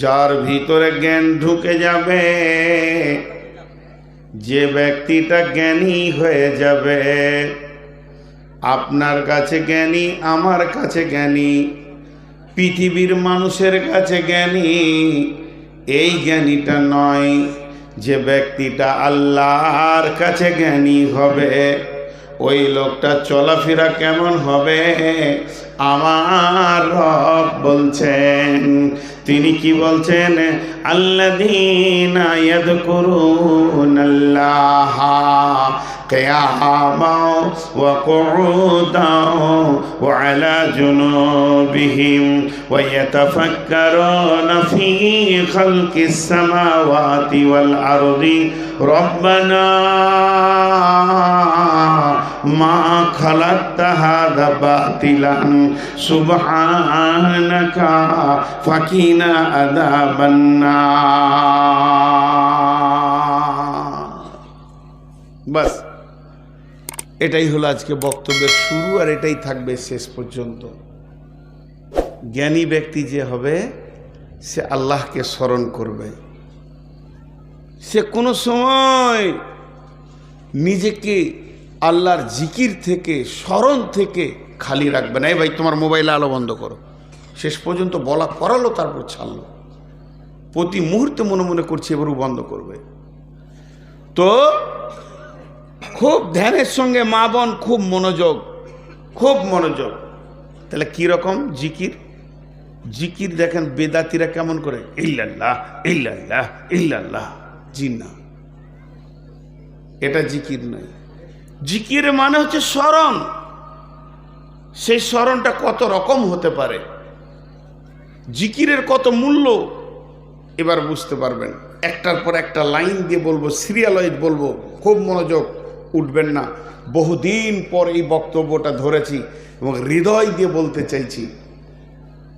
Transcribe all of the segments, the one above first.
যার ভিতরে জ্ঞান ঢুকে যাবে, যে ব্যক্তিটা জ্ঞানী হয়ে যাবে, আপনার কাছে জ্ঞানী, আমার কাছে জ্ঞানী, পৃথিবীর মানুষের কাছে জ্ঞানী, এই জ্ঞানীটা নয় যে ব্যক্তিটা আল্লাহর কাছে জ্ঞানী হবে। ওই লোকটা চলাফেরা কেমন হবে? আমার রব বলছেন তিনি কি বলছেন আল্লাযীনা ইয়াযকুরুনাল্লাহা قياما وقعودا وعلى جنوبهم ويتفكرون في خلق السماوات والأرض ربنا ما خلقت هذا باطلا سبحانك فقنا عذاب النار বাস এটাই হলো আজকে বক্তব্যের শুরু আর এটাই থাকবে শেষ পর্যন্ত জ্ঞানী ব্যক্তি যে হবে সে আল্লাহকে স্মরণ করবে সে কোনো সময় নিজেকে আল্লাহর জিকির থেকে স্মরণ থেকে খালি রাখবে না এই ভাই তোমার মোবাইলে আলো বন্ধ করো শেষ পর্যন্ত বলা করালো তারপর ছাড়লো। প্রতি মুহূর্তে মনে মনে করছে এবারও বন্ধ করবে। তো খুব ধ্যানের সঙ্গে মা বোন খুব মনোযোগ খুব মনোযোগ। তাহলে কি রকম জিকির? জিকির দেখেন বেদাতিরা কেমন করে, ইল্লাল্লাহ ইল্লাল্লাহ ইল্লাল্লাহ, জি না। এটা জিকির নয়। জিকির মানে হচ্ছে স্মরণ। সেই স্মরণটা কত রকম হতে পারে? জিকিরের কত মূল্য? এবার বুঝতে পারবেন। একটার পর একটা লাইন দিয়ে বলব সিরিয়াল বলব, খুব মনোযোগ উঠবেন না। বহুদিন পর এই বক্তব্যটা ধরেছি এবং হৃদয় দিয়ে বলতে চাইছি।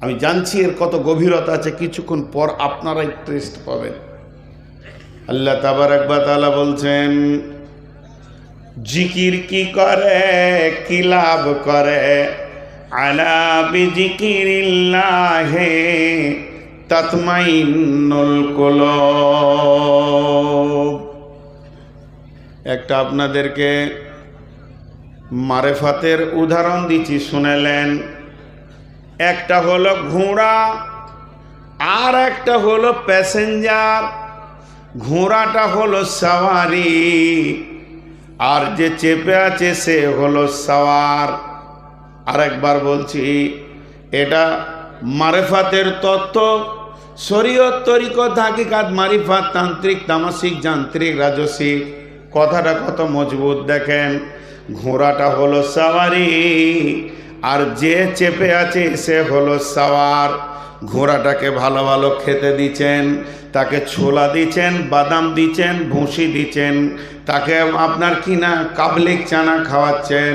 আমি জানছি এর কত গভীরতা আছে, কিছুক্ষণ পর আপনারাই টেস্ট পাবেন। আল্লাহ তাবার একবার তালা বলছেন, জিকির কি করে, কি লাভ করে? আলা বিজিকিরিল্লাহে তাতমাইন্নুল কুলুব। একটা আপনাদেরকে মারেফাতের উদাহরণ দিচ্ছি, শুনেলেন। একটা হলো ঘোড়া, আর একটা হলো প্যাসেঞ্জার, ঘোড়াটা হলো সাওয়ারি, আর যে চেপে আছে সে হলো সাওয়ার। আরেকবার বলছি, এটা মারেফাতের তত্ত্ব। শরীয়ত, তরিকত, হাকিকাত, মারিফাত, তান্ত্রিক তামাসিক যান্ত্রিক, রাজসিক। কথাটা কত মজবুত দেখেন। ঘোড়াটা হলো সাওয়ারি, আর যে চেপে আছে সে হলো সাওয়ার। ঘোড়াটাকে ভালো ভালো খেতে দিচ্ছেন, তাকে ছোলা দিচ্ছেন, বাদাম দিচ্ছেন, ভুসি দিচ্ছেন, তাকে আপনার কিনা কাবলিক চানা খাওয়াচ্ছেন।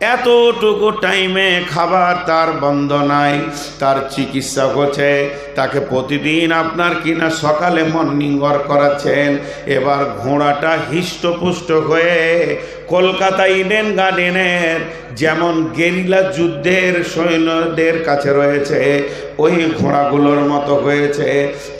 এতটুকু টাইমে খাবার তার বন্ধ নাই, তার চিকিৎসা হচ্ছে, তাকে প্রতিদিন আপনার কিনা সকালে মর্নিং ওয়াক করাচ্ছেন, এবার ঘোড়াটা হিষ্টপুষ্ট হয়ে কলকাতা ইডেন গার্ডেনের যেমন গেরিলা যুদ্ধের সৈন্যদের কাছে রয়েছে, ওই ঘোড়াগুলোর মতো হয়েছে,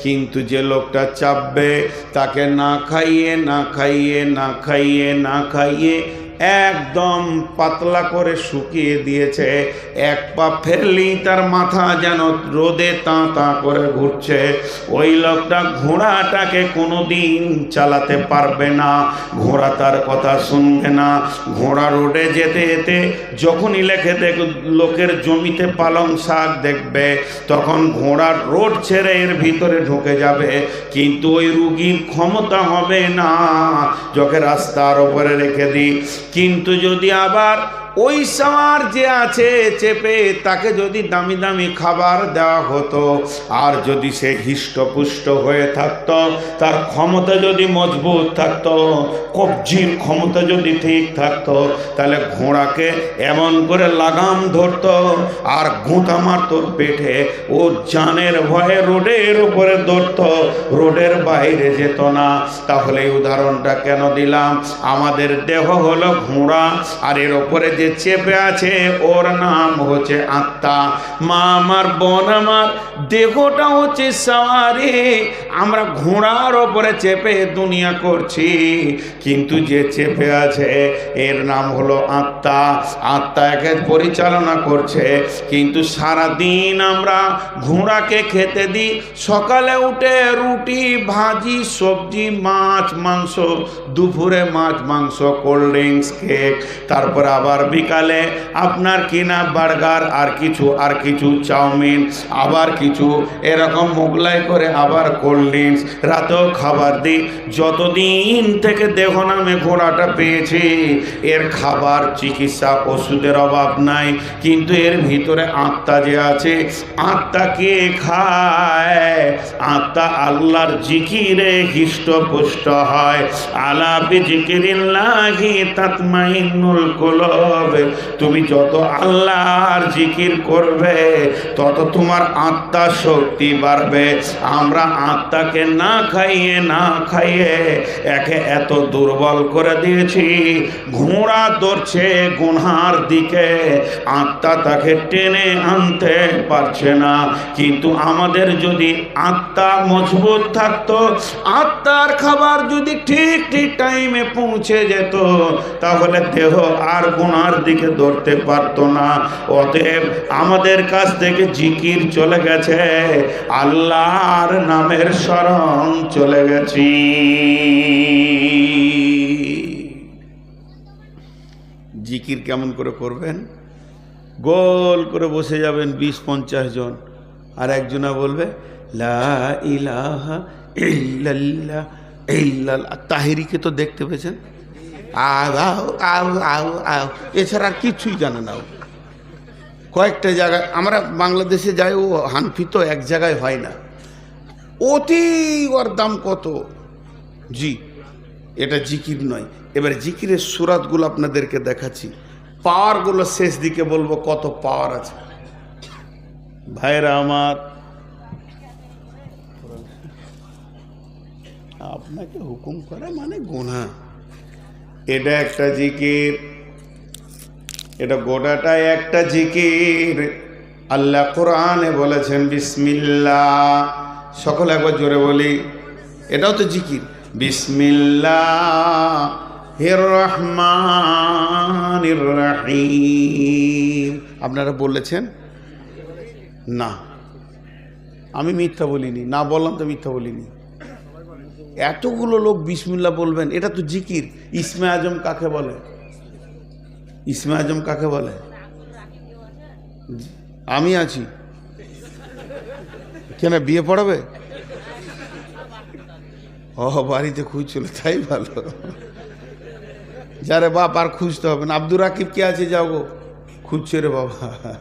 কিন্তু যে লোকটা চাপবে, তাকে না খাইয়ে না খাইয়ে না খাইয়ে না খাইয়ে একদম পাতলা করে শুকিয়ে দিয়েছে। এক পা ফেললেই তার মাথা যেন রোদে তা তা করে ঘুরছে। ওই লোকটা ঘোড়াটাকে কোনো দিন চালাতে পারবে না। ঘোড়া তার কথা শুনবে না। ঘোড়া রোডে যেতে যেতে যখনই লেখে দেখ, লোকের জমিতে পালং শাক দেখবে, তখন ঘোড়ার রোড ছেড়ে এর ভিতরে ঢুকে যাবে। কিন্তু ওই রুগীর ক্ষমতা হবে না। যখন রাস্তার ওপরে রেখে দিই। কিন্তু যদি আবার ওই সামার যে আছে চেপে তাকে যদি দামি দামি খাবার দেওয়া হতো, আর যদি সে হৃষ্টপুষ্ট হয়ে থাকতো, তার ক্ষমতা যদি মজবুত থাকতো, কবজির ক্ষমতা যদি ঠিক থাকতো, তাহলে ঘোড়াকে এমন করে লাগাম ধরতো, আর গোঁতা মারতো পেটে, ও জানের ভয়ে রোডের উপরে ধরতো রোডের বাইরে যেত না। তাহলে উদাহরণটা কেন দিলাম? আমাদের দেহ হলো ঘোড়া, আর এর ওপরে যে যে চেপে আছে, ওর নাম হচ্ছে আত্মা। মা আমার, বোন আমার, দেহটা হচ্ছে সাওয়ারি আমরা ঘোড়ার ওপরে চেপে দুনিয়া করছি। কিন্তু যে চেপে আছে, এর নাম হলো আত্মা। আত্মা একে পরিচালনা করছে। কিন্তু সারা দিন আমরা ঘোড়াকে খেতে দিই। সকালে উঠে রুটি, ভাজি, সবজি, মাছ, মাংস, দুপুরে মাছ, মাংস, কোল্ড ড্রিঙ্কস, কেক, তারপর আবার বিকালে আপনার কিনা বার্গার আর কিছু আর কিছু চাউমিন, আবার কিছু। এরকম মোগলাই করে আবার কোল্ড ড্রিঙ্কস রাতেও খাবার দিই। যতদিন থেকে দেহ নামে ঘোড়াটা পেয়েছি, এর খাবার, চিকিৎসা, ওষুধের অভাব নাই। কিন্তু এর ভিতরে আত্মা যে আছে, আত্মা কে খায়? আত্মা আল্লাহর জিকিরে হৃষ্টপুষ্ট হয়। আলা বিজিকিরিল্লাহি তাতমাইন্নুল কুলুব। তুমি যত আল্লাহর জিকির করবে, তত তোমার আত্মা শক্তি বাড়বে। আমরা আত্মাকে না খাইয়ে না খাইয়ে একে এত দুর্বল করে দিয়েছি। ঘোড়া দৌড়ছে গুনহার দিকে। আত্মা তাকে টেনে আনতে পারছে না। কিন্তু আমাদের যদি আত্মা মজবুত থাকতো, আত্মার খাবার যদি ঠিক ঠিক টাইমে পৌঁছে যেত, তাহলে দেহ আর গুনার দিকে ধরতে পারতো না। অতএব আমাদের কাছ থেকে জিকির চলে গেছে। আল্লাহর নামের স্মরণ চলে গেছি। জিকির কেমন করে করবেন? গোল করে বসে যাবেন বিশ পঞ্চাশ জন। আর একজনা বলবে, লা ইলাহা ইল্লাল্লাহ ইল্লাল্লাহ। তাহিরিকে তো দেখতে পেয়েছেন। আও আও আও এছাড়া কিছুই জানে না কয়েকটা জায়গায়, আমরা বাংলাদেশে যাই, ও হানফি তো এক জায়গায় হয় না। অতি ওর দাম কত? জি, এটা জিকির নয়। এবার জিকিরের সুরাতগুলো আপনাদেরকে দেখাচ্ছি। পাওয়ারগুলো শেষ দিকে বলব, কত পাওয়ার আছে। ভাইরা আমার, আপনাকে হুকুম করা মানে গোনা এটা একটা জিকির, এটা গোটাটাই একটা জিকির। আল্লাহ কোরআনে বলেছেন, বিসমিল্লাহ। সকল একবার জোরে বলি, এটাও তো জিকির। বিসমিল্লাহ হের রহমান রাহিম। আপনারা বলেছেন? না। আমি মিথ্যা বলিনি। না বললাম তো মিথ্যা বলিনি। এতগুলো লোক বিসমিল্লা বলবেন, এটা তো জিকির। ইসমে আজম কাকে বলে? ইসমে আজম কাকে বলে? আমি আছি। কেন, বিয়ে পড়াবে? ও, বাড়িতে খুঁজছিল তাই ভালো। যারে বাপ, আর খুঁজতে হবে না। আব্দুর রাকিব কে আছে, যাও গো। খুঁজছে রে বাবা।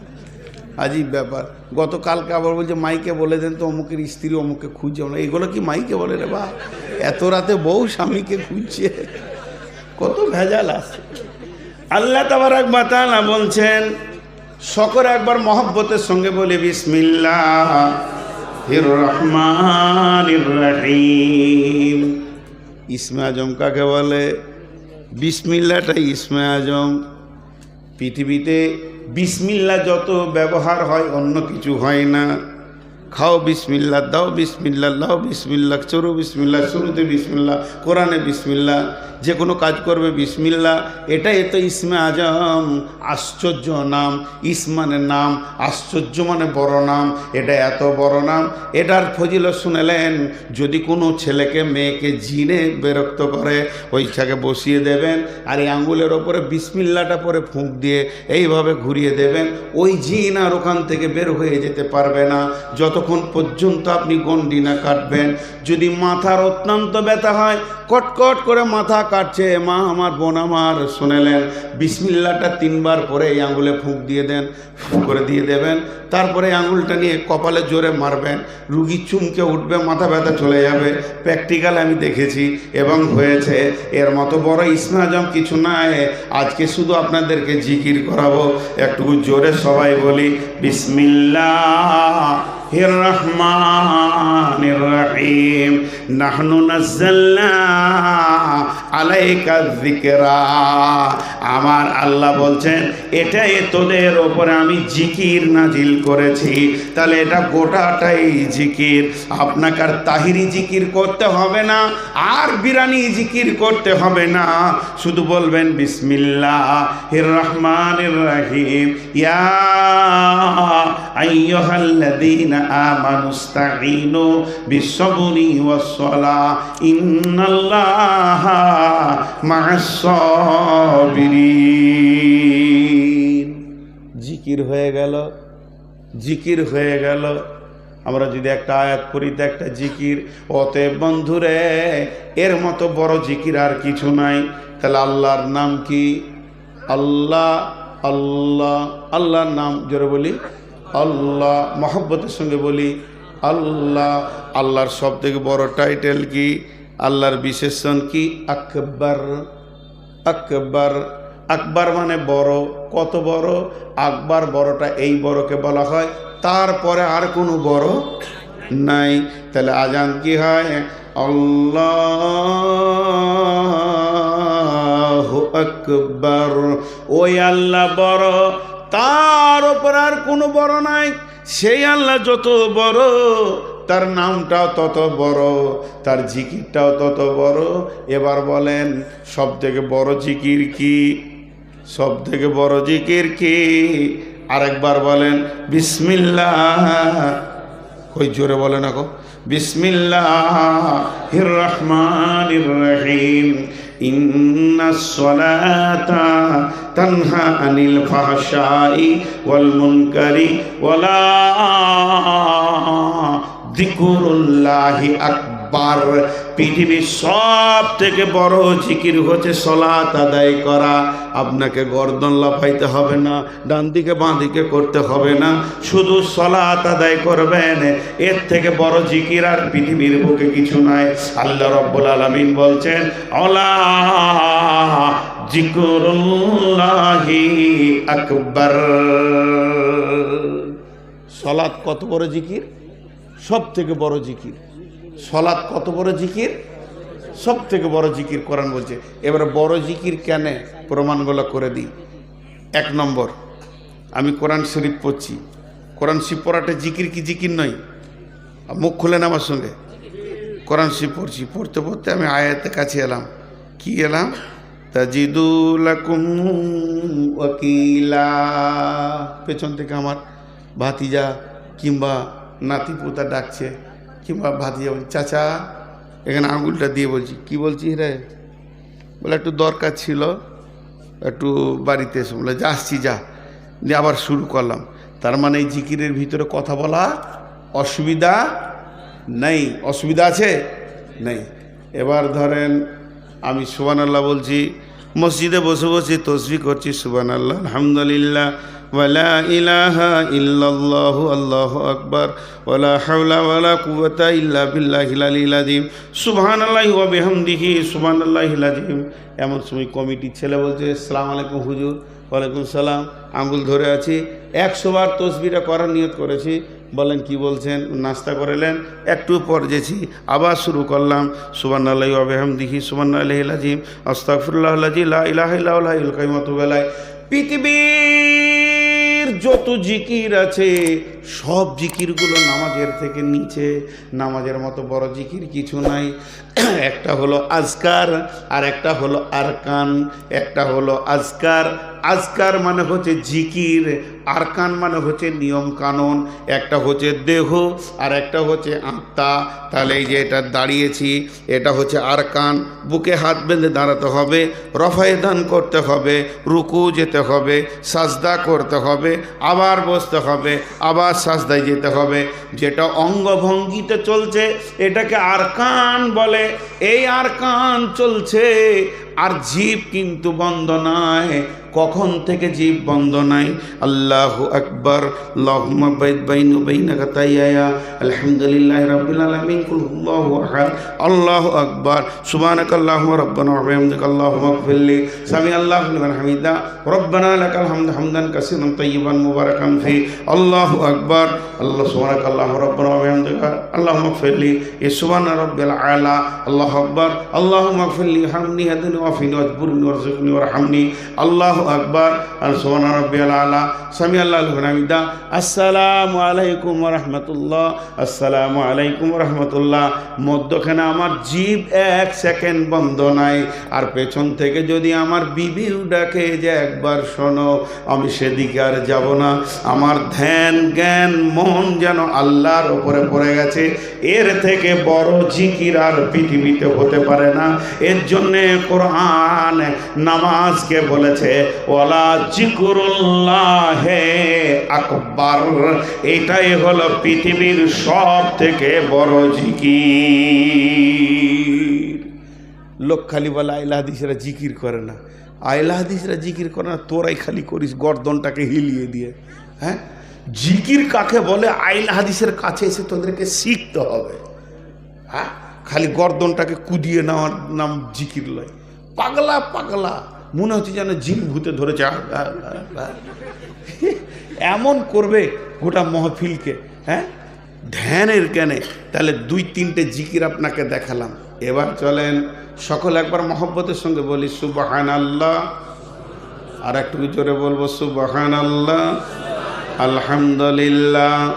আজীব ব্যাপার। গতকালকে আবার বলছে, মাইকে বলে দেন তো অমুকের স্ত্রী অমুকে খুঁজছে। আমরা এগুলো কি মাইকে বলে রে বা এত রাতে বউ স্বামীকে খুঁজছে। কত ভেজাল আছে। আল্লাহ তাবার একবার তালা বলছেন সকর একবার মহব্বতের সঙ্গে বলে, বিসমিল্লাহ রহমান রাহিম। ইসমে আজম কাকে বলে? বিসমিল্লাটা ইসমে আজম। পৃথিবীতে বিসমিল্লা যত ব্যবহার হয়, অন্য কিছু হয় না। খাও বিসমিল্লা দাও বিসমিল্লা লাও বিসমিল্লা চরু বিসমিল্লা শুরুতে বিসমিল্লা কোরআনে বিসমিল্লা যে কোনো কাজ করবে বিসমিল্লা এটাই তো ইসমে আজম, আশ্চর্য নাম ইসমানের নাম, আশ্চর্য মানে বড় নাম, এটা এত বড় নাম, এটার ফজিল শুনেলেন, যদি কোনো ছেলেকে, মেয়েকে জিনে বিরক্ত করে ওইটাকে বসিয়ে দেবেন, আর এই আঙ্গুলের ওপরে বিসমিল্লাটা পরে ফুঁক দিয়ে এইভাবে ঘুরিয়ে দেবেন, ওই জিন আর ওখান থেকে বের হয়ে যেতে পারবে না যতক্ষণ পর্যন্ত আপনি গন্ডি না কাটবেন, যদি মাথার অত্যন্ত ব্যথা হয়, কটকট করে মাথা কাটছে, মা আমার বোন আমার, শুনেলেন বিসমিল্লাটা তিনবার পরে এই আঙুলে ফুঁক দিয়ে দেন, ফুঁক করে দিয়ে দেবেন, তারপরে আঙুলটা নিয়ে কপালে জোরে মারবেন, রুগী চুমকে উঠবে, মাথা ব্যথা চলে যাবে, প্র্যাকটিক্যাল আমি দেখেছি, এবং হয়েছে, এর মতো বড় ইসমে আজম কিছু নাই, আজকে শুধু আপনাদেরকে জিকির করাবো একটু জোরে সবাই বলি, বিসমিল্লাহ। রহমান রহিম নাহনু নাজ্জালনা আলাইকা যিকরা আমার আল্লাহ বলছেন, এটাই তোদের ওপরে আমি জিকির নাজিল করেছি। তাহলে এটা গোটাটাই জিকির। আপনাকে আর তাহিরি জিকির করতে হবে না, আর বিরানি জিকির করতে হবে না। শুধু বলবেন বিসমিল্লাহ হির রহমান রাহিম। ইয়া আইয়ুহাল্লাযীনা জিকির হয়ে গেল, জিকির হয়ে গেল। আমরা যদি একটা আয়াত করি তো একটা জিকির। অতএব বন্ধুরে, এর মতো বড় জিকির আর কিছু নাই। তাহলে আল্লাহর নাম কি? আল্লাহ আল্লাহ, আল্লাহর নাম, জোরে বলি আল্লাহ, মহব্বতের সঙ্গে বলি, আল্লাহ, আল্লাহর সব থেকে বড় টাইটেল কি? আল্লাহর বিশেষণ কি? আকবর আকবর আকবর মানে বড়, কত বড়? আকবর বড়টা এই বড়কে বলা হয়, তারপরে আর কোনো বড় নাই। তাহলে আজান কি হয়? আল্লাহ আকবর, ওই আল্লাহ বড় তার ওপর আর কোনো বড় নাই। সেই আল্লাহ যত বড়, তার নামটাও তত বড়, তার জিকিরটাও তত বড়। এবার বলেন সব থেকে বড় জিকির কি? সব থেকে বড় জিকির কি? আরেকবার বলেন, বিসমিল্লাহ। ওই জোরে বলে না গো? বিসমিল্লাহ রহমান রহিম। ইন্না সলাতা তানহা আনিল ফাহশাই ওয়াল মুনকারি ওয়ালা যিকুরুল্লাহি আকবার। পৃথিবীর সব থেকে বড় জিকির হচ্ছে সলাত আদায় করা। আপনাকে গর্দন লাফাইতে হবে না ডান দিকে বাঁ দিকে করতে হবে না। শুধু সলাত আদায় করবেন, এর থেকে বড় জিকির আর পৃথিবীর বুকে কিছু নাই। আল্লাহ রব্বুল আলমিন বলছেন অলা জিকুরুল্লাহি আকবর। সলাৎ কত বড় জিকির? সব থেকে বড় জিকির। সলাৎ কত বড় জিকির? সব থেকে বড় জিকির কোরআন বলছে। এবারে বড় জিকির কেন? প্রমাণগুলো করে দিই। এক নম্বর, আমি কোরআন শরীফ পড়ছি। কোরআন শরীফ পড়াটা জিকির কি জিকির নয়? মুখ খুলেন আমার সঙ্গে? কোরআন শরীফ পড়ছি। পড়তে পড়তে আমি আয়াতের কাছে এলাম। কি এলাম? তাজিদুলাকুম ওয়াকিলা। পেছন থেকে আমার ভাতিজা কিংবা নাতি পোতা ডাকছে। কিংবা ভাতিজা বলছে, চাচা, এখানে আঙুলটা দিয়ে বলছি। কি বলছি রে? বলে, একটু দরকার ছিল, একটু বাড়িতে এসে। বলে আসছি, যা। দিয়ে আবার শুরু করলাম। তার মানে এই জিকিরের ভিতরে কথা বলা অসুবিধা নেই। অসুবিধা আছে? নেই। এবার ধরেন আমি সুবান আল্লাহ বলছি, মসজিদে বসে বসে তসবি করছি সুবান আল্লাহ আলহামদুলিল্লাহ। ওয়ালা ইলাহা ইল্লাল্লাহু, আল্লাহু আকবার ওয়ালা হাওলা ওয়ালা কুওয়াতা ইল্লা বিল্লাহিল আলিয়্যিল আযীম। সুবহানাল্লাহি ওয়া বিহামদিহি, সুবহানাল্লাহিল আযীম। এমন সময় কমিটির ছেলে বলছে আসসালামু আলাইকুম হুজুর ওয়ালাইকুম সালাম, আঙ্গুল ধরে আছি। একশো বার তসবিটা করার নিয়ত করেছি। বলেন, কি বলছেন? নাস্তা করেলেন একটু পর যেছি, আবার শুরু করলাম। সুবান আল্লাহ আবেহাম দিহি সুবান আল্লাহ আজিম আস্তাফুল্লাহ লা ইলাহ ইল্লাহুল কাইমাতু বেলায় পৃথিবীর যত জিকির আছে, সব জিকিরগুলো নামাজের থেকে নিচে। নামাজের মতো বড় জিকির কিছু নাই। একটা হলো আজকার, আর একটা হলো আরকান। একটা হলো আজকার আজকার মানে হচ্ছে জিকির, আরকান মানে হচ্ছে নিয়ম কানুন, একটা হচ্ছে দেহ আর একটা হচ্ছে আত্মা। তাহলে এই যে এটা দাঁড়িয়েছি, এটা হচ্ছে আরকান, বুকে হাত বেঁধে দাঁড়াতে হবে, রফায় দান করতে হবে, রুকু যেতে হবে, সাজদা করতে হবে, আবার বসতে হবে, আবার সাজদায় যেতে হবে। যেটা অঙ্গভঙ্গিতে চলছে, এটাকে আরকান বলে। এই আরকান চলছে, আর জীব কিন্তু বন্ধ নয়। কখন থেকে জীব বন্ধ নাই? আল্লাহ আকবর। আলহামদুলিল্লাহ আল্লাহু আকবার। ওয়া বিহামদিকা সামি আল্লাহ হামিদা। রব্বানা কাসীরান তাইয়িবান মুবারাকান আল্লাহ আকবার। আল্লাহ সুবহানাক আল্লাহ আল্লাহুম্মা ফিরলি এ সুবহান রাব্বিল আলা, আল্লাহু আকবার, আল্লাহুম্মা ফিরলি হামনি, হাদিনি ওয়াফিনি ওয়াজবুরনি ওয়ারযুকনি ওয়ারহামনি আল্লাহু আকবার, আল সুবহান রাব্বিল আলা সামি আল্লাহু হামিদা, আসসালামু আলাইকুম রাহমাতুল্লাহ, আসসালামু আলাইকুম রাহমাতুল্লাহ, মধ্যখানে আমার জিভ এক সেকেন্ড বন্ধ নাই, আর পেছন থেকে যদি আমার বিবিও ডাকে যে একবার শোনো, আমি সেদিকে আর যাব না, আমার ধ্যান, জ্ঞান মন যেন আল্লাহর ওপরে পড়ে গেছে। এর থেকে বড় জিকির আর পৃথিবীতে হতে পারে না। এর জন্যে কোরআন নামাজকে বলেছে ওলা জিকুরুল্লাহ আকবার। এটাই হলো পৃথিবীর সব থেকে বড় জিকির। লোক খালি বলে আইলা হাদিসেরা জিকির করে না। আইলা হাদিসরা জিকির করে না, তোরাই খালি করিস গর্দনটাকে হিলিয়ে দিয়ে। হ্যাঁ? জিকির কাকে বলে? আইলা হাদিসের কাছে এসে তোদেরকে শিখতে হবে। হ্যাঁ? খালি গর্দনটাকে কুদিয়ে নেওয়ার নাম জিকির লয়। পাগলা পাগলা। মনে হচ্ছে যেন জিন ভূতে ধরেছে। এমন করবে গোটা মহফিলকে। হ্যাঁ? ধ্যানের কেনে। তাহলে দুই, তিনটে জিকির আপনাকে দেখালাম। এবার চলেন সকল একবার মহব্বতের সঙ্গে বলি সুবাহান আল্লাহ আর একটু জোরে বলব সুবাহান আল্লাহ আলহামদুলিল্লাহ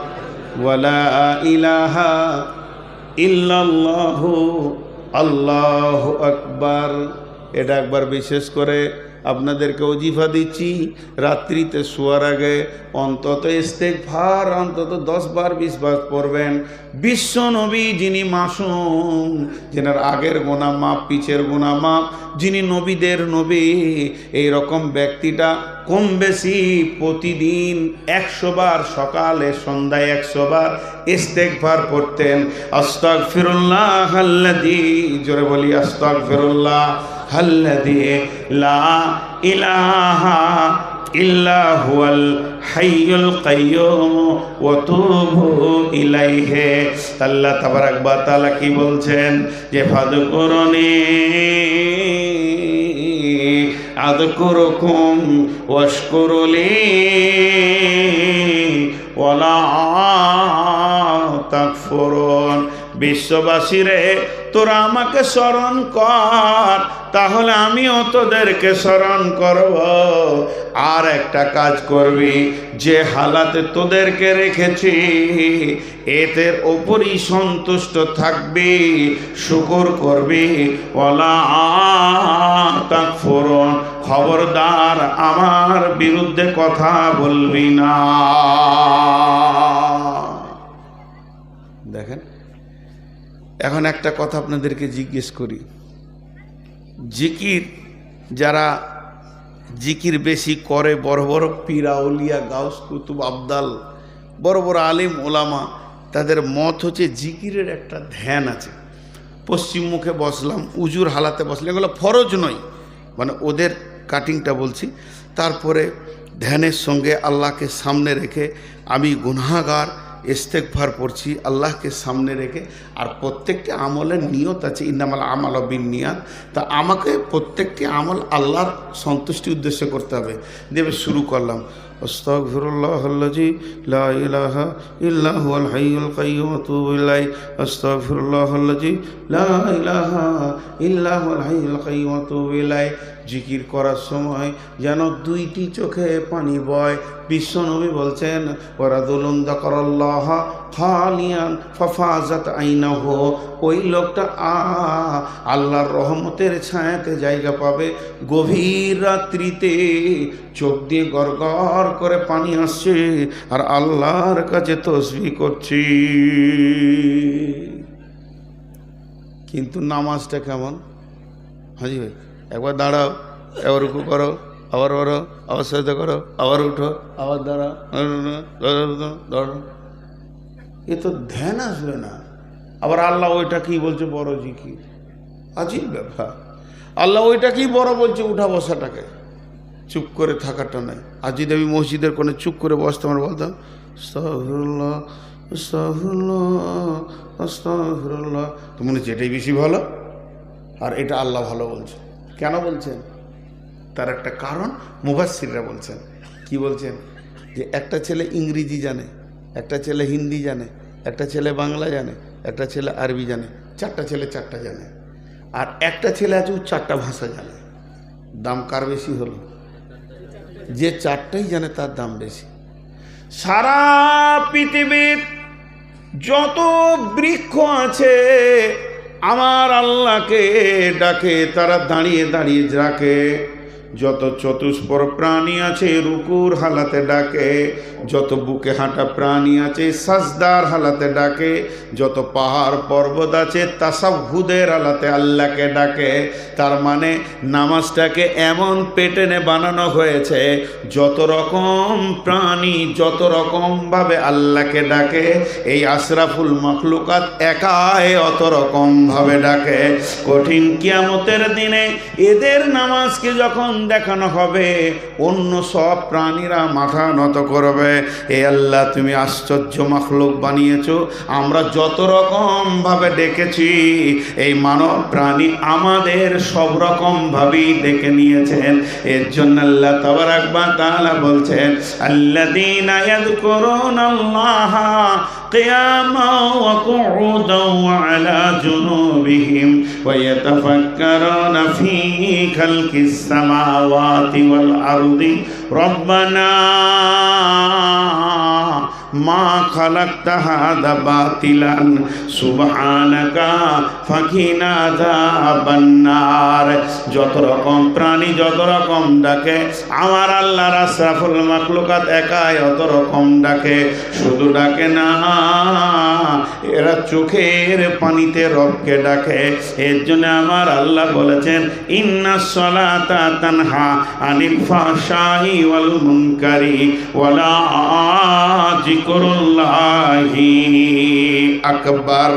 ওয়ালা ইলাহা ইল্লাল্লাহু আল্লাহ আকবার। এটা একবার বিশেষ করে আপনাদেরকে অজিফা দিচ্ছি। রাত্রিতে শোয়ার আগে অন্তত ভার অন্তত দশ বার, বিশ বার পড়বেন। বিশ্ব নবী যিনি মাসুম, যেনার আগের গোনা মাপ পিছের গোনা মাপ যিনি নবীদের নবী, এই রকম ব্যক্তিটা কম বেশি প্রতিদিন একশো বার, সকালে, সন্ধ্যায় একশো বার ইস্তেকভার পড়তেন। আস্তাক ফিরুল্লাহ জোরে বলি আস্তাক ফিরুল্লাহ লা ইলাহা ইল্লা হুয়াল হাইয়ুল কাইয়ুম, ওয়া তুবু ইলাইহি। আল্লাহ তাবারাক ওয়া কি বলছেন? যে ফাদকুরনি আদকুরুকুম ওয়াশকুরুলি ওয়ালা তাকফুরুন বিশ্ববাসীরে তোরা আমাকে স্মরণ কর, তাহলে আমিও তোদেরকে স্মরণ করব। আর একটা কাজ করবি, যে হালাতে তোদেরকে রেখেছি এদের ওপরই সন্তুষ্ট থাকবি, শুকর করবি। ওলা তাকফুরুন, খবরদার আমার বিরুদ্ধে কথা বলবি না। দেখেন? এখন একটা কথা আপনাদেরকে জিজ্ঞেস করি। জিকির যারা জিকির বেশি করে, বড় বড় পিরাউলিয়া গাউস, কুতুব, আবদাল, বড় বড় আলিম, ওলামা, তাদের মত হচ্ছে জিকিরের একটা ধ্যান আছে। পশ্চিম মুখে বসলাম, উজুর হালাতে বসলাম, এগুলো ফরজ নয়। মানে ওদের কাটিংটা বলছি। তারপরে ধ্যানের সঙ্গে আল্লাহকে সামনে রেখে আমি গুনাগার ইস্তেকভার পড়ছি, আল্লাহকে সামনে রেখে, আর প্রত্যেকটি আমলের নিয়ত আছে, ইন্নামাল আমল বিন নিয়াত তা আমাকে প্রত্যেকটি আমল আল্লাহর সন্তুষ্টি উদ্দেশ্য করতে হবে। দেবে শুরু করলাম। আস্তাগফিরুল্লাহ لا إله إلا هو الحي القيوم أتوب إليه أستغفر الله الذي لا إله إلا هو الحي القيوم أتوب إليه জিকির করার সময় যেন দুইটি চোখে পানি বয় বিশ্বনবী বলছেন ওরা দুলুন দকরল্লাহ খালিয়ান ফফাজাত আইনাহ। ওই লোকটা আ, আল্লাহর রহমতের ছায়াতে জায়গা পাবে। গভীর রাত্রিতে চোখ দিয়ে গড় করে পানি আসছে আর আল্লাহর কাছে তসবি করছি। কিন্তু নামাজটা কেমন? হাজি ভাই, একবার দাঁড়াও এবার রুকু করো, আবার করো আবার সাজদা করো, আবার উঠো, আবার দাঁড়াও ধরো। এ তো ধ্যান আসবে না। আবার আল্লাহ ওইটা কি বলছে, বড় জিকির। আজিব ব্যাপার। আল্লাহ ওইটা কি বড় বলছে, উঠা বসাটাকে। চুপ করে থাকাটা আর যদি আমি মসজিদের কোণে চুপ করে বসতাম আর বলতাম তো মনে হচ্ছে এটাই বেশি ভালো? আর এটা আল্লাহ ভালো বলছে কেন বলছেন? তার একটা কারণ মুবাসিররা বলছেন। কি বলছেন? যে একটা ছেলে ইংরেজি জানে একটা ছেলে হিন্দি জানে, একটা ছেলে বাংলা জানে, একটা ছেলে আরবি জানে, চারটা ছেলে চারটা জানে। আর একটা ছেলে আছে, ও চারটা ভাষা জানে। দাম কার বেশি হলো? যে চারটাই জানে, তার দাম বেশি। সারা পৃথিবীর যত বৃক্ষ আছে, আমার আল্লাহকে ডাকে, তারা দাঁড়িয়ে দাঁড়িয়ে ডাকে যত চতুষ্পর প্রাণী আছে, রুকুর হালাতে ডাকে। যত বুকে হাঁটা প্রাণী আছে, সাজদার হালাতে ডাকে। যত পাহাড় পর্বত আছে তাসাহুদের হালাতে আল্লাহকে ডাকে। তার মানে নামাজটাকে এমন পেটেনে বানানো হয়েছে, যত রকম প্রাণী, যত রকমভাবে আল্লাহকে ডাকে, এই আশরাফুল মখলুকাত একাই অত রকমভাবে ডাকে। কঠিন কিয়ামতের দিনে এদের নামাজকে যখন দেখানো হবে। অন্য সব প্রাণীরা মাথা নত করবে। এ আল্লাহ, তুমি আশ্চর্য মখলুক বানিয়েছ। আমরা যত রকমভাবে ডেকেছি, এই মানব প্রাণী আমাদের সব রকমভাবেই ডেকে নিয়েছেন। এর জন্য আল্লাহ তবর আকবর তাহলে বলছেন আল্লাহ দিন আয়াদ করুন আল্লাহ কেয়ামা وعلى جنوبهم ويتفكرون في خلق السماوات والأرض ربنا মা খালাক্তা হাদা বাতিলান। সুবহানাকা ফাকিনা যাবান্নার যত রকম প্রাণী, যত রকম ডাকে, আমার আল্লাহর আশরাফুল মাখলুকাত একাই অত রকম ডাকে। শুধু ডাকে না, এরা চোখের পানিতে রবকে ডাকে। এর জন্য আমার আল্লাহ বলেছেন, ইন্না সলাতা তানহা আনিল ফাশাই ওয়াল মুনকারি ওয়ালা জিকরুল্লাহি আকবার।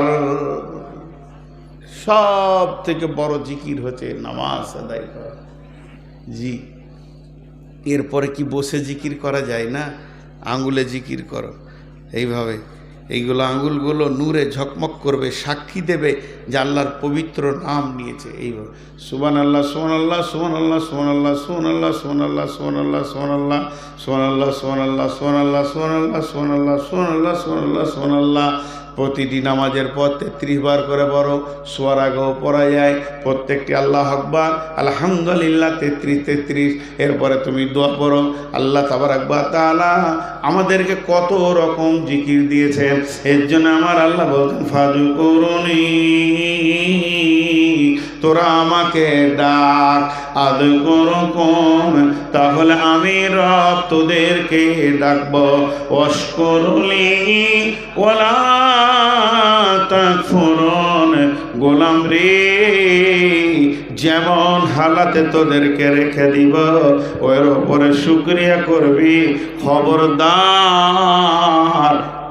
সব থেকে বড় জিকির হচ্ছে নামাজ আদায় করা। জি। এরপরে কি বসে জিকির করা যায় না? আঙ্গুলে জিকির করো। এইভাবে এইগুলো আঙুলগুলো নূরে ঝকমক করবে সাক্ষী দেবে যে আল্লাহর পবিত্র নাম নিয়েছে এইভাবে সুবান আল্লাহ সোহান আল্লাহ সোহান আল্লাহ সোহান আল্লাহ সোহান আল্লাহ সোহান আল্লাহ সোহান আল্লাহ সোহান আল্লাহ সোহান আল্লাহ সোহান আল্লাহ সোহান আল্লাহ সোহান আল্লাহ সোহান আল্লাহ সোহান আল্লাহ সোহান আল্লাহ সোহান আল্লাহ প্রতিটি নামাজের পর তেত্রিশ বার করে বড় সোয়ার আগেও পড়া যায়। প্রত্যেকটি আল্লাহ আকবার, আলহামদুলিল্লাহ, তেত্রিশ তেত্রিশ। এরপরে তুমি দোয়া পড়ো আল্লাহ তাবার আকবার তালা আমাদেরকে কত রকম জিকির দিয়েছেন। এর জন্য আমার আল্লাহ বলছেন, ফাজু করুনি। তোরা আমাকে ডাক। আদ করকম তাহলে আমি রব তোদেরকে ডাকব। অস্করলি ওলা গোলাম রে, যেমন হালাতে তোদেরকে রেখে দিব, ওর ওপরে শুক্রিয়া করবি, খবরদার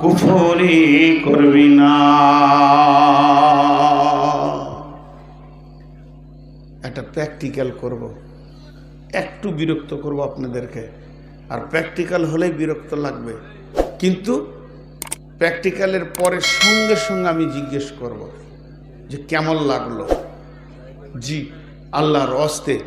কুফরি করবি না। একটা প্র্যাকটিক্যাল করব। একটু বিরক্ত করব আপনাদেরকে। আর প্র্যাকটিক্যাল হলেই বিরক্ত লাগবে। কিন্তু প্র্যাকটিক্যালের পরে সঙ্গে সঙ্গে আমি জিজ্ঞেস করব যে কেমন লাগল? জি, আল্লাহর অস্তে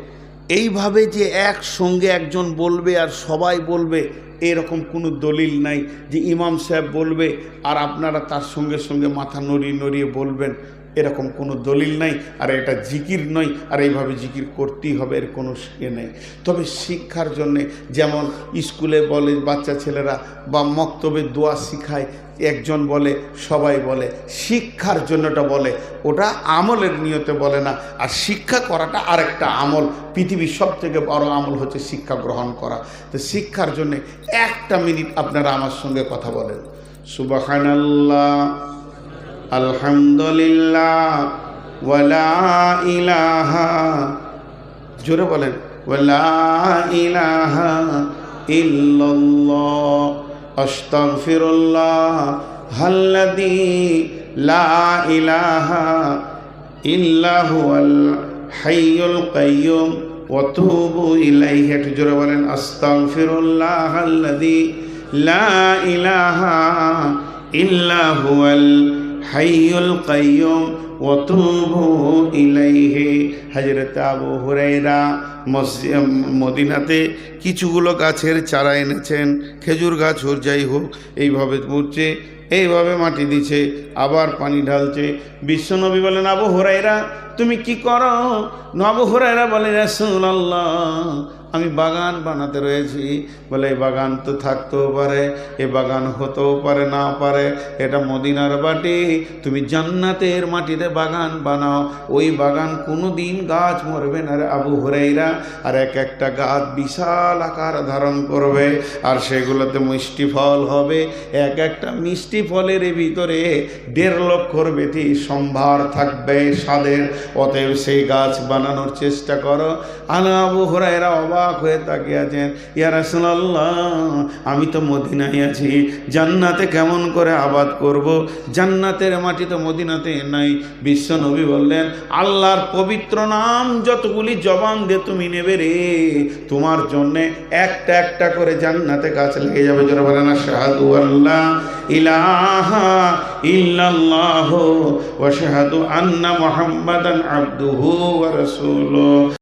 এইভাবে যে একসঙ্গে একজন বলবে আর সবাই বলবে, এরকম কোনো দলিল নাই যে ইমাম সাহেব বলবে আর আপনারা তার সঙ্গে সঙ্গে মাথা নড়িয়ে নড়িয়ে বলবেন। এরকম কোনো দলিল নাই, আর এটা জিকির নয়, আর এইভাবে জিকির করতেই হবে, এর কোনো ইয়ে নেই। তবে শিক্ষার জন্যে যেমন স্কুলে বলে বাচ্চা ছেলেরা বা মক্তবে দোয়া শিখায়, একজন বলে, সবাই বলে, শিক্ষার জন্যটা বলে, ওটা আমলের নিয়তে বলে না। আর শিক্ষা করাটা আরেকটা আমল। পৃথিবীর সব থেকে বড় আমল হচ্ছে শিক্ষা গ্রহণ করা। তো শিক্ষার জন্যে একটা মিনিট আপনারা আমার সঙ্গে কথা বলেন। সুবাহানাল্লাহ। আলহামদুলিল্লাহ ওয়ালা ইলাহা। জোরে বলেন ওয়ালা ইলাহা ইল্লাল্লাহ। আস্তাগফিরুল্লাহ লা ইলাহা ইল্লা হুয়াল হাইয়ুল কাইয়্যুম ওয়া তুবু ইলাইহি লা ইলাহা ইল্লা হাইয়ুল কাইয়ুম ওয়াতুবু ইলাইহি। হযরত আবু মসজিদ মদিনাতে কিছুগুলো গাছের চারা এনেছেন। খেজুর গাছ হোক, যাই হোক, এইভাবে পড়ছে এইভাবে মাটি দিছে আবার পানি ঢালছে। বিশ্বনবী বলেন, আবু হুরায়রা, তুমি কি করো? আবু হুরায়রা বলে রাসূলুল্লাহ আমি বাগান বানাতে রয়েছি। বলে এই বাগান তো থাকতেও পারে, এ বাগান হতেও পারে, না পারে, এটা মদিনার বাটি। তুমি জান্নাতের মাটিতে বাগান বানাও। ওই বাগান কোনো দিন গাছ মরবে না রে আবু হরাইরা। আর এক একটা গাছ বিশাল আকার ধারণ করবে, আর সেগুলোতে মিষ্টি ফল হবে। এক একটা মিষ্টি ফলের ভিতরে দেড় লক্ষর বেশি সম্ভার থাকবে স্বাদের। অতএব সেই গাছ বানানোর চেষ্টা করো। আনা আবু হরাইরা অবাক হয়ে তাকিয়ে আছেন। ইয়া রাসূলুল্লাহ, আমি তো মদিনায় আছি। জান্নাতে কেমন করে আবাদ করব? জান্নাতের মাটি তো মদিনাতে নাই। বিশ্ব নবী বললেন, আল্লাহর পবিত্র নাম যতগুলি জবান দিয়ে তুমি নেবে রে, তোমার জন্যে একটা একটা করে জান্নাতে গাছ লেগে যাবে। যারা বলে না শাহাদু আল্লাহ ইলাহা ইল্লাল্লাহ, ওয়া শাহাদু আন্না মুহাম্মাদান আবদুহু ওয়া